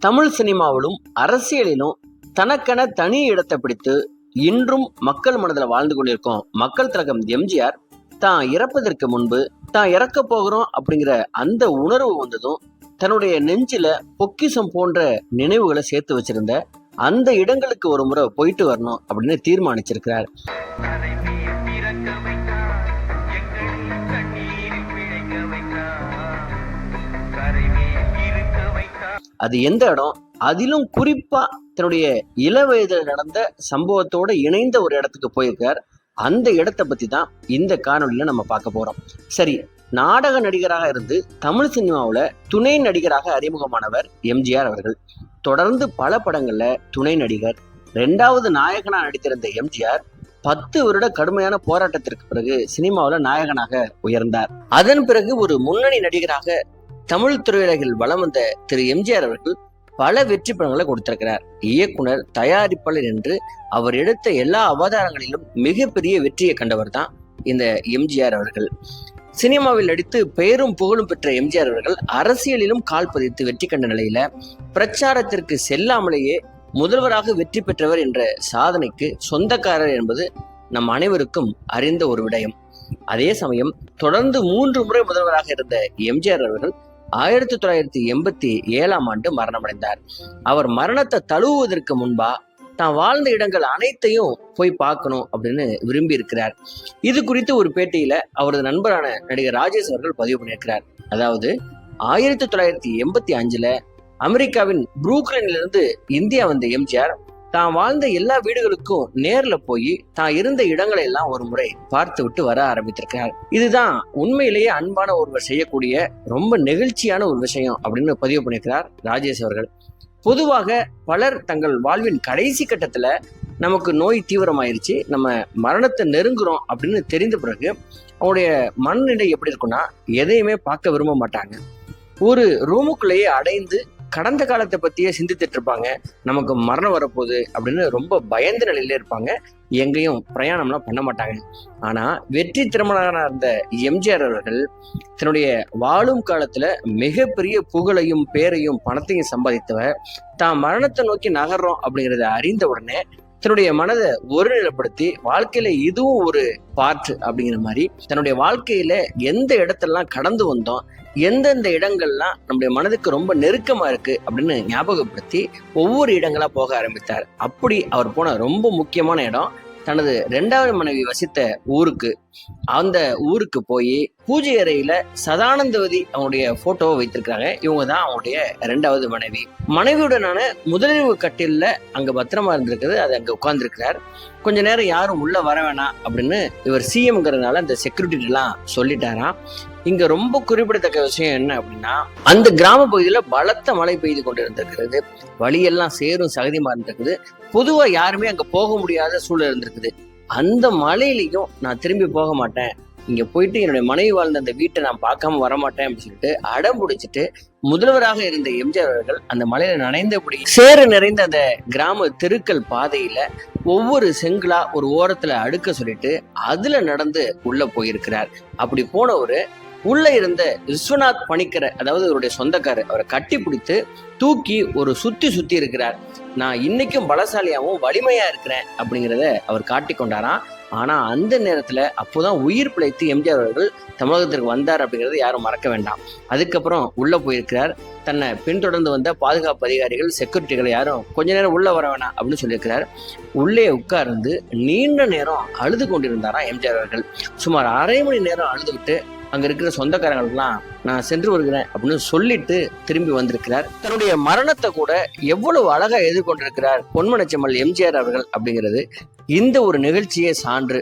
தமிழ் சினிமாவிலும் அரசியலிலும் தனக்கென தனி இடத்தை பிடித்து இன்றும் மக்கள் மனதில் வாழ்ந்து கொண்டிருக்கும். மக்கள் திலகம் எம்ஜிஆர் தான் இறப்பதற்கு முன்பு தான் இறக்க போகிறோம் அப்படிங்கிற அந்த உணர்வு வந்ததும் தன்னுடைய நெஞ்சில பொக்கிஷம் போன்ற நினைவுகளை சேர்த்து வச்சிருந்த அந்த இடங்களுக்கு ஒரு முறை போயிட்டு வரணும் அப்படின்னு தீர்மானிச்சிருக்கிறார். அது எந்த இடம்? அதிலும் குறிப்பா தன்னுடைய இள வயதில் நடந்த சம்பவத்தோட இணைந்த ஒரு இடத்துக்கு போயிருக்கார். அந்த இடத்தை பத்தி தான் இந்த காணொளியில நம்ம பார்க்க போறோம். சரி நாடக நடிகராக இருந்து தமிழ் சினிமாவில் துணை நடிகராக அறிமுகமானவர் எம்ஜிஆர் அவர்கள். தொடர்ந்து பல படங்கள்ல துணை நடிகர் ரெண்டாவது நாயகனா நடித்திருந்த எம்ஜிஆர் பத்து வருட கடுமையான போராட்டத்திற்கு பிறகு சினிமாவில் நாயகனாக உயர்ந்தார். அதன் பிறகு ஒரு முன்னணி நடிகராக தமிழ் திரையுலகில் வலம் வந்த திரு எம்ஜிஆர் அவர்கள் பல வெற்றி படங்களை கொடுத்திருக்கிறார். இயக்குனர் தயாரிப்பாளர் என்று அவர் எடுத்த எல்லா அவதாரங்களிலும் மிகப்பெரிய வெற்றியை கண்டவர் தான் இந்த எம்ஜிஆர் அவர்கள். சினிமாவில் நடித்து பெயரும் புகழும் பெற்ற எம்ஜிஆர் அவர்கள் அரசியலிலும் கால் பதித்து வெற்றி கண்ட நிலையில பிரச்சாரத்திற்கு செல்லாமலேயே முதல்வராக வெற்றி பெற்றவர் என்ற சாதனைக்கு சொந்தக்காரர் என்பது நம் அனைவருக்கும் அறிந்த ஒரு விடயம். அதே சமயம் தொடர்ந்து மூன்று முறை முதல்வராக இருந்த எம்ஜிஆர் அவர்கள் ஆயிரத்தி தொள்ளாயிரத்தி எண்பத்தி ஏழாம் ஆண்டு மரணமடைந்தார். அவர் மரணத்தை தழுவுவதற்கு முன்பா தான் வாழ்ந்த இடங்கள் அனைத்தையும் போய் பார்க்கணும் அப்படின்னு விரும்பி இருக்கிறார். இது குறித்து ஒரு பேட்டியில அவரது நண்பரான நடிகர் ராஜேஷ் அவர்கள் பதிவு பண்ணியிருக்கிறார். அதாவது ஆயிரத்தி தொள்ளாயிரத்தி எண்பத்தி அஞ்சுல அமெரிக்காவின் புரூக்லினிலிருந்து இந்தியா வந்த எம்ஜிஆர் தான் வாழ்ந்த எல்லா வீடுகளுக்கும் நேர்ல போய் தான் இருந்த இடங்களை எல்லாம் ஒரு முறை பார்த்து விட்டு வர ஆரம்பித்திருக்கிறார். இதுதான் உண்மையிலேயே அன்பான ஒருவர் செய்யக்கூடிய ரொம்ப நெகிழ்ச்சியான ஒரு விஷயம் அப்படின்னு பதிவு பண்ணியிருக்கிறார் ராஜேஷ் அவர்கள். பொதுவாக பலர் தங்கள் வாழ்வின் கடைசி கட்டத்துல நமக்கு நோய் தீவிரமாயிருச்சு நம்ம மரணத்தை நெருங்குறோம் அப்படின்னு தெரிந்த பிறகு அவங்களுடைய மனநிலை எப்படி இருக்கும்னா எதையுமே பார்க்க விரும்ப மாட்டாங்க. ஒரு ரூமுக்குள்ளேயே அடைந்து கடந்த காலத்தை பத்தியே சிந்தித்துட்டு இருப்பாங்க. நமக்கு மரணம் வரப்போகுது அப்படின்னு ரொம்ப பயந்த நிலையில இருப்பாங்க. எங்கேயும் பிரயாணம்லாம் பண்ண மாட்டாங்க. ஆனா வெற்றி திருமணரான இருந்த எம்ஜிஆர் அவர்கள் தன்னுடைய வாழும் காலத்துல மிகப்பெரிய புகழையும் பேரையும் பணத்தையும் சம்பாதித்தவர். தான் மரணத்தை நோக்கி நகர்றோம் அப்படிங்கிறத அறிந்த உடனே தன்னுடைய மனதை ஒருநிலைப்படுத்தி வாழ்க்கையில இதுவும் ஒரு பார்ட் அப்படிங்கிற மாதிரி தன்னுடைய வாழ்க்கையில எந்த இடத்தெல்லாம் கடந்து வந்தோம் எந்தெந்த இடங்கள்லாம் நம்முடைய மனதுக்கு ரொம்ப நெருக்கமா இருக்கு அப்படின்னு ஞாபகப்படுத்தி ஒவ்வொரு இடங்களா போக ஆரம்பித்தார். அப்படி அவர் போன ரொம்ப முக்கியமான இடம் தனது ரெண்டாவது மனைவி வசித்த ஊருக்கு அந்த ஊருக்கு போய் பூஜை அறையில சதானந்தவதி அவனுடைய போட்டோவை வைத்திருக்காங்க இவங்க தான் அவனுடைய ரெண்டாவது மனைவி. மனைவியுடனான முதலிரவு கட்டில அங்க பத்திரமா இருந்திருக்குது. அது அங்க உட்கார்ந்துருக்கிறார். கொஞ்ச நேரம் யாரும் உள்ள வர வேணாம் அப்படின்னு இவர் சிஎம்ங்கிறதுனால அந்த செக்யூரிட்டி எல்லாம் சொல்லிட்டாராம். இங்க ரொம்ப குறிப்பிடத்தக்க விஷயம் என்ன அப்படின்னா அந்த கிராம பகுதியில பலத்த மழை பெய்து கொண்டிருந்திருக்கிறது. வழியெல்லாம் சேரும் சகதிமா இருந்திருக்குது. பொதுவா யாருமே அங்க போக முடியாத சூழல் இருந்திருக்குது. அந்த மலையிலையும் நான் திரும்பி போக மாட்டேன். இங்க போயிட்டு என்னுடைய மனைவி வாழ்ந்த அந்த வீட்டை நான் பார்க்காம வரமாட்டேன் அப்படின்னு சொல்லிட்டு அடம் பிடிச்சிட்டு முதல்வராக இருந்த எம்ஜிஆர் அவர்கள் அந்த மலையில நனைந்தபடி சேறு நிறைந்த அந்த கிராம தெருக்கள் பாதையில ஒவ்வொரு செங்கலா ஒரு ஓரத்துல அடுக்க சொல்லிட்டு அதுல நடந்து உள்ள போயிருக்கிறார். அப்படி போனவர் உள்ள இருந்த விஸ்வநாத் பணிக்கரை அதாவது அவருடைய சொந்தக்காரர் அவரை கட்டி பிடித்து தூக்கி ஒரு சுத்தி சுத்தி இருக்கிறார். நான் இன்னைக்கும் பலசாலியாகவும் வலிமையா இருக்கிறேன் அப்படிங்கிறத அவர் காட்டி கொண்டாராம். ஆனா அந்த நேரத்துல அப்போதான் உயிர் பிழைத்து எம்ஜிஆர் அவர்கள் தமிழகத்திற்கு வந்தார் அப்படிங்கறது யாரும் மறக்க வேண்டாம். அதுக்கப்புறம் உள்ள போயிருக்கிறார். தன்னை பின்தொடர்ந்து வந்த பாதுகாப்பு அதிகாரிகள் செக்யூரிட்டிகள் யாரும் கொஞ்ச நேரம் உள்ள வர வேணாம் அப்படின்னு சொல்லியிருக்கிறார். உள்ளே உட்கார்ந்து நீண்ட நேரம் அழுது கொண்டிருந்தாராம் எம்ஜிஆர் அவர்கள். சுமார் அரை மணி நேரம் அழுதுகிட்டு அங்க இருக்கிற சொந்தக்காரங்களுக்கெல்லாம் நான் சென்று வருகிறேன் அப்படின்னு சொல்லிட்டு திரும்பி வந்திருக்கிறார். தன்னுடைய மரணத்தை கூட எவ்வளவு அழகா எதிர்கொண்டிருக்கிறார் பொன்மனச்செம்மல் எம்ஜிஆர் அவர்கள் அப்படிங்கிறது இந்த ஒரு நிகழ்ச்சியே சான்று